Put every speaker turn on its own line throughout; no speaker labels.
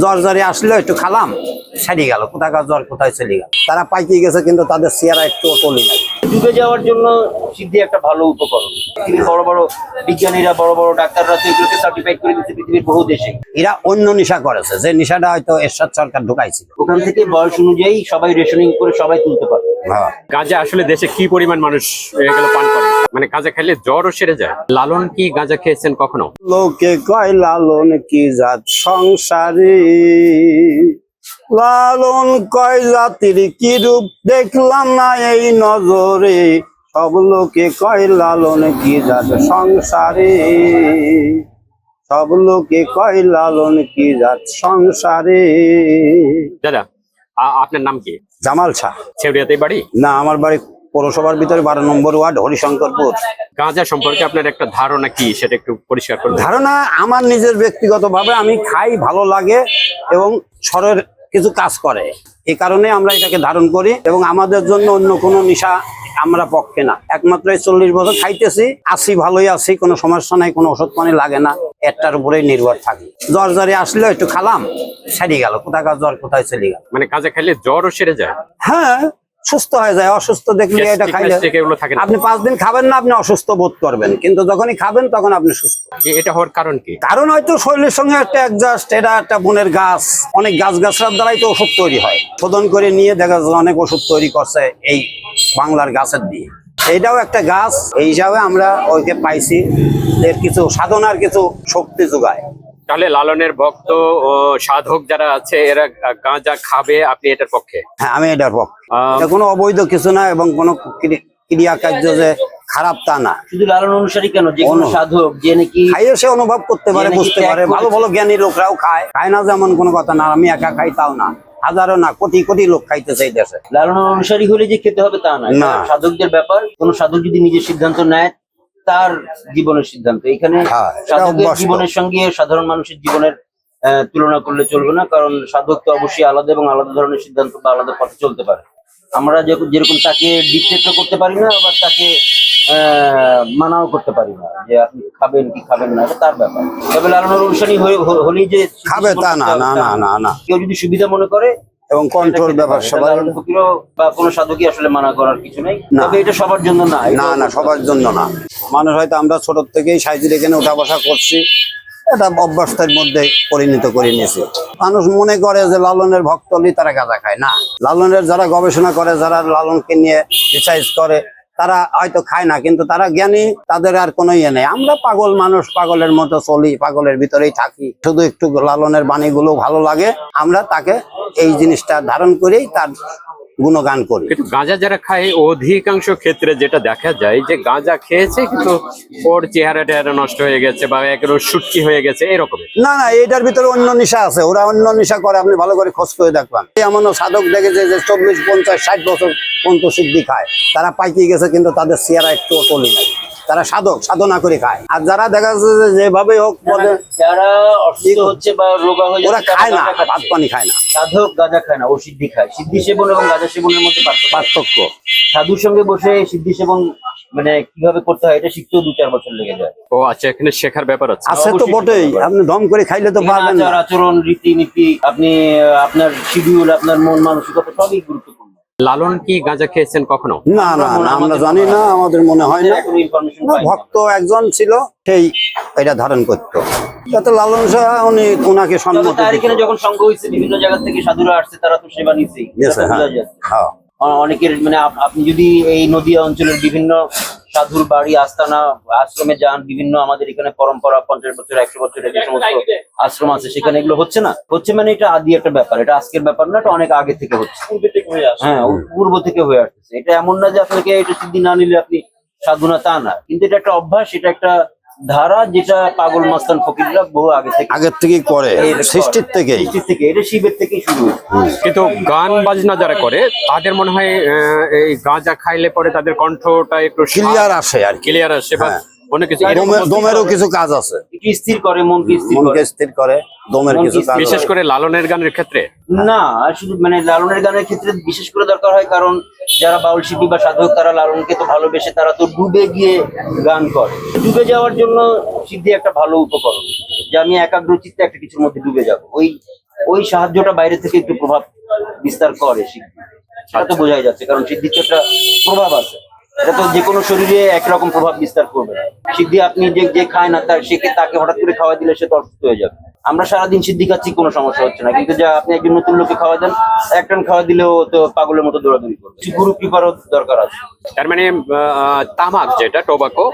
জ্বর জ্বরে আসলে একটু খালাম সারি গেল। কোথাকার জ্বর কোথায় চলে গেল? তারা পাইকে গেছে কিন্তু তাদের চেহারা একটু অটলি নাই।
ডুবে যাওয়ার জন্য সিদ্ধি একটা ভালো উপকরণ। পৃথিবীর বড় বড় বিজ্ঞানীরা বড় বড় ডাক্তাররা তো এগুলোকে সার্টিফাইড করে দিচ্ছে পৃথিবীর বহু দেশে।
এরা অন্য নেশা করেছে যে নেশাটা হয়তো এরশাদ সরকার ঢুকাইছিল।
ওখান থেকে বয়স অনুযায়ী সবাই রেশনিং করে সবাই তুলতে পারে
গাঁজা আসলে দেশে কি পরিমাণ মানুষ এগুলো পান করে? মানে গাঁজা খেলে জ্বরও সেরে যায়। লালন কি গাঁজা খেয়েছেন কখনো?
লোকে কয় লালন কি জাত সংসারে? লালন কয় জাতির কি রূপ দেখলাম না এই নজরে? সব লোকে কয় লালন কি জাত সংসারে? সব লোকে কয় লালন কি জাত সংসারে?
দাদা আপনার নাম কি?
জামাল শাহ
ছেউরিয়াতে বাড়ি?
না আমার বাড়ি পৌরসভার ভিতরে বারো নম্বর ওয়ার্ড হরিশঙ্করপুর।
গাঁজা সম্পর্কে আপনার একটা ধারণা কি সেটা একটু পরিষ্কার করুন
ধারণা আমার নিজের ব্যক্তিগত ভাবে আমি খাই ভালো লাগে এবং সরের কিছু কাজ করে। এই কারণে আমরা এটাকে ধারণ করি এবং আমাদের জন্য অন্য কোনো নেশা আমরা পক্ষে না। একমাত্র এই চল্লিশ বছর খাইতেছি আসি ভালোই আছি কোনো সমস্যা নাই কোনো ওষুধ পানি লাগে না একটার উপরেই নির্ভর থাকি। জ্বর জ্বরে আসলে একটু খালাম সেরে গেল কোথায় জ্বর কোথায় চলে গেল।
মানে কাজে খাইলে জ্বরও সেরে যায়?
হ্যাঁ সুস্থ হয়ে যায় অসুস্থ দেখলে এটা খাইলে আপনি পাঁচ দিন খাবেন না আপনি অসুস্থ বোধ করবেন। কিন্তু যখনই খাবেন তখন আপনি সুস্থ।
এটা হওয়ার কারণ কি?
কারণ হয়তো শরীরের সঙ্গে একটা অ্যাডজাস্ট এটা একটা বনের গাছ। অনেক গাছ গাছরার দ্বারাই তো ওষুধ তৈরি হয়। শোধন করে নিয়ে দেখা যাচ্ছে অনেক ওষুধ তৈরি করছে এই বাংলার গাছের দিয়ে। এইটাও একটা গাছ এই হিসাবে আমরা ওইকে পাইছি এর কিছু সাধনার কিছু শক্তি যোগায়।
তাহলে লালনের ভক্ত ও সাধক যারা আছে এরা গাঁজা খাবে আপনি এটার পক্ষে?
হ্যাঁ আমি এটার পক্ষে। কোনো অবৈধ কিছু না এবং কোনো ক্রি- ক্রিয়া কার্য যে খারাপ তা না।
শুধু লালন অনুসারী কেন? যে কোনো সাধক যে নাকি
খাইয়ে সে অনুভব করতে পারে বুঝতে পারে। ভালো ভালো জ্ঞানী লোকরাও খায়। খায় না যেমন কোনো কথা না আমি একা খাই তাও না। হাজারো না কোটি কোটি লোক খাইতেছে এই দেশে।
লালন অনুসারী হলে যে খেতে হবে তা না।
না।
সাধকদের ব্যাপার। কোন সাধক যদি নিজের সিদ্ধান্ত নেয় তার জীবনের সিদ্ধান্ত। এখানে
হ্যাঁ,
সাধকের জীবনের সঙ্গে সাধারণ মানুষের জীবনের তুলনা করলে চলবে না কারণ সাধক তো অবশ্যই আলাদা এবং আলাদা ধরনের সিদ্ধান্ত বা আলাদা পথে চলতে পারে। আমরা যেরকম তাকে ডিকটেটও করতে পারি না আবার তাকে আহ, মানাও করতে পারি না যে আপনি খাবেন কি খাবেন না তার ব্যাপার। তবে লালনের অনুসারী হয়ে- হলেই যে
খাবে তা না না না না।
কেউ যদি সুবিধা মনে করে
এবং কন্ট্রোল ব্যাপার সবার
বা কোনো সাধকই আসলে মানা করার কিছু নেই। তবে এটা সবার জন্য না
না না সবার জন্য না। মানুষ হয়তো আমরা ছোট থেকেই সাইজের এখানে উঠা বসা করছি এটা অভ্যস্তের মধ্যে পরিণত করে নিয়েছে। মানুষ মনে করে যে লালনের ভক্ত হলেই তারা গাঁজা খায়। না লালনের যারা গবেষণা করে যারা লালনকে নিয়ে রিসার্চ করে তারা হয়তো খায় না কিন্তু তারা জ্ঞানী তাদের আর কোনো ইয়ে নেই। আমরা পাগল মানুষ পাগলের মতো চলি পাগলের ভিতরেই থাকি। শুধু একটু লালনের বাণীগুলো ভালো লাগে আমরা তাকে এই জিনিসটা ধারণ করেই তার গুণগান করি।
কিন্তু গাঁজা যারা খায় অধিকাংশ ক্ষেত্রে যেটা দেখা যায় যে গাঁজা খেয়েছে কিন্তু ওর চেহারা টেহারা নষ্ট হয়ে গেছে বা একেবারে সুটকি হয়ে গেছে এরকম
না না এটার ভিতরে অন্য নেশা আছে। ওরা অন্য নেশা করে আপনি ভালো করে খোঁজ করে দেখবেন। এমন সাধক দেখেছে যে চল্লিশ পঞ্চাশ ষাট বছর পর্যন্ত সিদ্ধি খায়। তারা পাইকে গেছে কিন্তু তাদের চেহারা একটু টলি নাই। তারা সাধক সাধনা করে খায়। আর যারা দেখা যাচ্ছে যে যেভাবে হোক
যারা অসুস্থ হচ্ছে বা রোগা হয়ে
ওরা খায় না ভাত পানি খায় না।
সাধক গাঁজা খায় না ও সিদ্ধি খায়। সিদ্ধি সেবন এবং গাঁজা সেবনের মধ্যে পার্থক্য। সাধুর সঙ্গে বসে সিদ্ধি সেবন মানে কীভাবে করতে হয় এটা শিখতেও দু চার বছর লেগে যায়।
ও আচ্ছা এখানে শেখার ব্যাপার আছে
আছে তো বটেই আপনি দম করে খাইলে তো পারবেন না।
আচরণ রীতিনীতি আপনি আপনার শিডিউল আপনার মন মানসিকতা সবই গুরুত্বপূর্ণ।
লালন কি গাঁজা খেয়েছেন কখনো?
না না না আমরা জানি না আমাদের মনে হয় না।
কোনো ইনফরমেশন
না, ভক্ত একজন ছিল সেই এটা ধারণ করতো। যাতে লালন শাহ উনি ওনাকে সম্মতি
যখন সংঘ হয়েছে বিভিন্ন জায়গা থেকে সাধুরা আসছে তারা তো সেবা
হ্যাঁ।
অনেকের মানে আপ- আপনি যদি এই নদীয়া অঞ্চলের বিভিন্ন সাধুর বাড়ি আস্তানা আশ্রমে যান বিভিন্ন আমাদের এখানে পরম্পরা পঞ্চাশ বছর একশো বছরের যে সমস্ত আশ্রম আছে সেখানে এগুলো হচ্ছে না। হচ্ছে মানে এটা আদি একটা ব্যাপার এটা আজকের ব্যাপার না এটা অনেক আগে থেকে হচ্ছে। হ্যাঁ পূর্ব থেকে হয়ে আসছে। এটা এমন না যে আপনাকে এটা সিদ্ধি না নিলে আপনি সাধুনা তা না। কিন্তু এটা একটা অভ্যাস এটা একটা ধারা যেটা পাগল মাস্তান ফকিররা বহু আগে থেকে
আগের থেকেই করে। সৃষ্টির থেকেই।
সৃষ্টির থেকে এটা শিবের থেকেই শুরু
কিন্তু গান বাজনা যারা করে তাদের মনে হয় আহ, এই গাঁজা খাইলে পরে তাদের কণ্ঠটা একটু
ক্লিয়ার আসে আর কি।
ক্লিয়ার আসে বা
হ্যাঁ।
অনেক কিছু
দমেরও কিছু কাজ আছে।
স্থির করে মনকে স্থির
মনকে স্থির করে দমের কিছু কাজ
বিশেষ করে লালনের গানের ক্ষেত্রে?
না শুধু মানে লালনের গানের ক্ষেত্রে বিশেষ করে দরকার হয় কারণ যারা বাউল শিল্পী বা সাধক তারা লালনকে তো ভালোবেসে তারা তো ডুবে গিয়ে গান করে। ডুবে যাওয়ার জন্য সিদ্ধি একটা ভালো উপকরণ যে আমি একাগ্র চিত্তে একটা কিছুর মধ্যে ডুবে যাব। ওই ওই সাহায্যটা বাইরে থেকে একটু প্রভাব বিস্তার করে সিদ্ধি সেটা তো বোঝাই যাচ্ছে কারণ সিদ্ধির তো একটা প্রভাব আছে। এটা তো যে কোনো শরীরে একরকম প্রভাব বিস্তার করবে সিদ্ধি আপনি যে যে খায় না তার সে তাকে হঠাৎ করে খাওয়া দিলে সে তো অসুস্থ হয়ে যাবে? আমরা সারাদিন সিদ্ধি খাচ্ছি কোনো সমস্যা হচ্ছে না। কিন্তু যা আপনি একজন নতুন লোককে খাওয়া দেন এক টান খাওয়া দিলেও তো পাগলের মতো দৌড়াদৌড়ি করবে। গুরু কৃপারও দরকার আছে।
তার মানে আহ, তামাক যেটা টোবাকো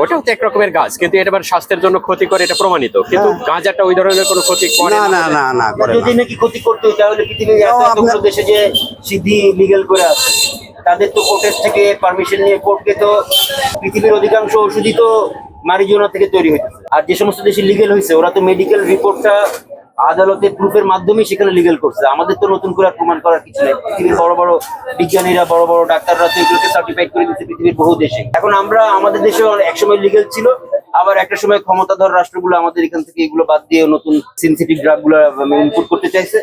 ওটাও তো এক রকমের গাছ। কিন্তু এটা আবার স্বাস্থ্যের জন্য ক্ষতি করে এটা প্রমাণিত। কিন্তু গাঁজাটা ওই ধরনের কোনো ক্ষতি করে
না
না।
না না
যদি নাকি ক্ষতি করতে হয় তাহলে পৃথিবীর দেশে যে সিদ্ধি লিগেল করে আছে। তাদের তো কোর্টের থেকে পারমিশন নিয়ে কোর্টকে তো পৃথিবীর অধিকাংশ ওষুধই তো মারিজোনা থেকে তৈরি হয়েছে আর যে সমস্ত দেশে লিগেল হয়েছে ওরা তো মেডিকেল রিপোর্টটা আদালতে প্রুফের মাধ্যমেই সেখানে লিগেল করছে। আমাদের তো নতুন করে প্রমাণ করার কিছু নেই। পৃথিবীর বড় বড় বিজ্ঞানীরা, বড় বড় ডাক্তাররা তো এগুলোকে সার্টিফাইড করে দিচ্ছে পৃথিবীর বহু দেশে। এখন আমরা, আমাদের দেশে একসময় লিগেল ছিল, আবার একটা সময় ক্ষমতাধর রাষ্ট্রগুলো আমাদের এখান থেকে এগুলো বাদ দিয়ে নতুন সিনথেটিক ড্রাগগুলো ইনপুট করতে চাইছে।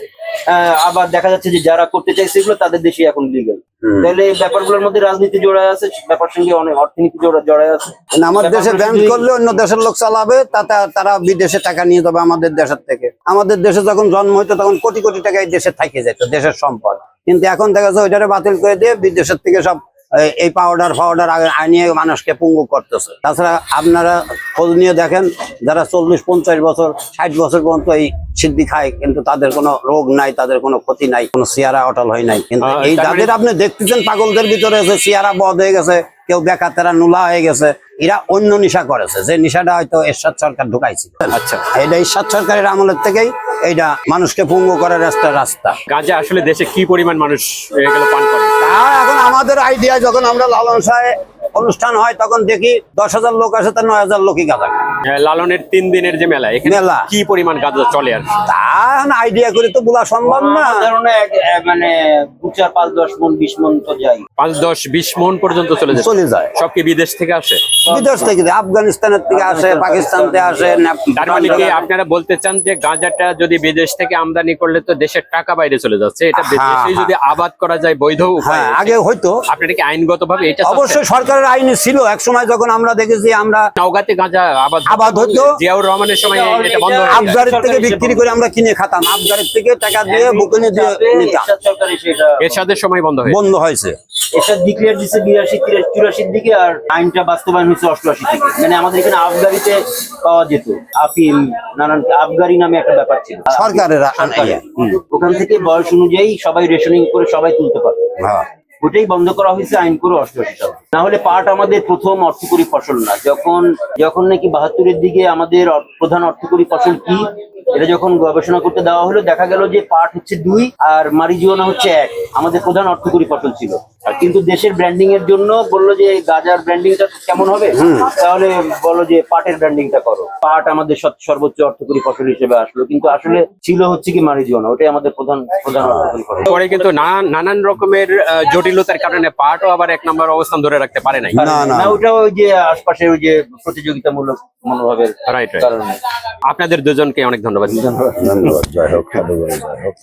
আবার দেখা যাচ্ছে যে যারা করতে চাইছে এগুলো, তাদের দেশে এখন লিগেল। তাহলে এই ব্যাপারগুলোর মধ্যে রাজনীতি জড়ায় আছে ব্যাপার সঙ্গে অনেক অর্থনীতি জোড়া জড়ায় আছে।
আমার দেশে ব্যান করলে অন্য দেশের লোক চালাবে তাতে তারা বিদেশে টাকা নিয়ে যাবে আমাদের দেশের থেকে। আমাদের দেশে যখন জন্ম হইতো তখন কোটি কোটি টাকা এই দেশে থাকে যেত দেশের সম্পদ। কিন্তু এখন দেখা যাচ্ছে ওইটারে বাতিল করে দিয়ে বিদেশের থেকে সব এই- এই পাউডার ফাউডার আনিয়ে মানুষকে পুঙ্গু করতেছে। তাছাড়া আপনারা খোঁজ নিয়ে দেখেন যারা চল্লিশ পঞ্চাশ বছর ষাট বছর পর্যন্ত এই সিদ্ধি খায় কিন্তু তাদের কোনো রোগ নাই তাদের কোনো ক্ষতি নাই কোনো সিয়ারা অটল হয় নাই। কিন্তু এই
মানে-
যাদের আপনি দেখতেছেন পাগলদের ভিতরে আছে সিয়ারা বদ হয়ে গেছে কেউ বেকার তারা নুলা হয়ে গেছে এরা অন্য নেশা করেছে। যে নেশাটা হয়তো এরশাদ সরকার ঢুকাইছিল।
আচ্ছা।
এটা ঈশ্বর সরকারের আমলের থেকেই এইটা মানুষকে পুঙ্গ করার রাস্তা রাস্তা।
গাঁজা আসলে দেশে কি পরিমাণ মানুষ পান করে?
তা এখন আমাদের আইডিয়া যখন আমরা লালন সাহে অনুষ্ঠান হয় তখন দেখি দশ হাজার লোক আসে তার নয় হাজার লোকই গাঁজা
লালনের তিন দিনের যে মেলা এখানে
মেলা।
কি পরিমাণ গাঁজা চলে আর?
তা আইডিয়া করে তো বলা সম্ভব না।
মানে চার পাঁচ দশ মন বিশ মন তো যাই
পাঁচ দশ বিশ মন পর্যন্ত চলে যায়?
চলে যায়।
সব কি বিদেশ থেকে আসে?
বিদেশ থেকে আফগানিস্তানের থেকে আসে পাকিস্তান থেকে আসে।
তার মানে কি আপনারা বলতে চান যে গাঁজাটা যদি বিদেশ থেকে আমদানি করলে তো দেশের টাকা বাইরে চলে যাচ্ছে? এটা
হ্যাঁ,
দেশে যদি আবাদ করা যায় বৈধ উপায়?
হ্যাঁ আগে হয়তো
আপনারা কি আইনগত ভাবে এটা?
অবশ্যই সরকারের আইনে ছিল এক সময় যখন আমরা দেখেছি আমরা
নওগাঁতে গাঁজা আবাদ
হতো।
জিয়াউর রহমানের সময় এটা বন্ধ হয়ে
থেকে বিক্রি করে আমরা কিনে খাতাম আফগারের থেকে টাকা দিয়ে বুকিনে দিয়ে নিতাম।
এরশাদের সময় বন্ধ হয়ে গেছে।
বন্ধ হয়েছে।
এরশাদ ডিক্লেয়ার দিচ্ছে বিরাশি চুরাশির দিকে আর আইনটা বাস্তবায়ন হয়েছে অষ্টআশি থেকে মানে আমাদের এখানে আফগারিতে পাওয়া যেত। আফিম নানান আফগারি নামে একটা ব্যাপার ছিল।
সরকারের।
ওখান থেকে বয়স অনুযায়ী সবাই রেশনিং করে সবাই তুলতে পারবে
হ্যাঁ।
ওটাই বন্ধ করা হয়েছে আইন করে অষ্টআশি সালে। না হলে পাট আমাদের প্রথম অর্থকরী ফসল না। যখন যখন নাকি বাহাত্তরের দিকে আমাদের অর- প্রধান অর্থকরী ফসল কি এটা যখন গবেষণা করতে দেওয়া হলো দেখা গেল যে পাট হচ্ছে দুই আর মারিজুয়ানা হচ্ছে এক। আমাদের প্রধান অর্থকরী ফসল ছিল। আর কিন্তু দেশের ব্র্যান্ডিং এর জন্য বলল যে গাজার ব্র্যান্ডিংটা কেমন হবে? তাহলে বলল যে পাটের ব্র্যান্ডিংটা করো। পাট আমাদের সর্বোচ্চ অর্থকরী ফসল হিসেবে আসলো। কিন্তু আসলে ছিল হচ্ছে কি মারিজুয়ানা ওটাই আমাদের প্রধান প্রধান অর্থকরী ফসল।
পরে কিন্তু নানান নানান রকমের জটিলতার কারণে পাটও আবার এক নম্বর অবস্থান ধরে রাখতে পারে নাই।
না, না।
না ওটা ওই যে আশপাশে ওই যে প্রতিযোগিতামূলক মনোভাবের
রাইট আপনাদের দুজনকে অনেক ধন্যবাদ।
ধন্যবাদ। জয় হোক জয় হোক।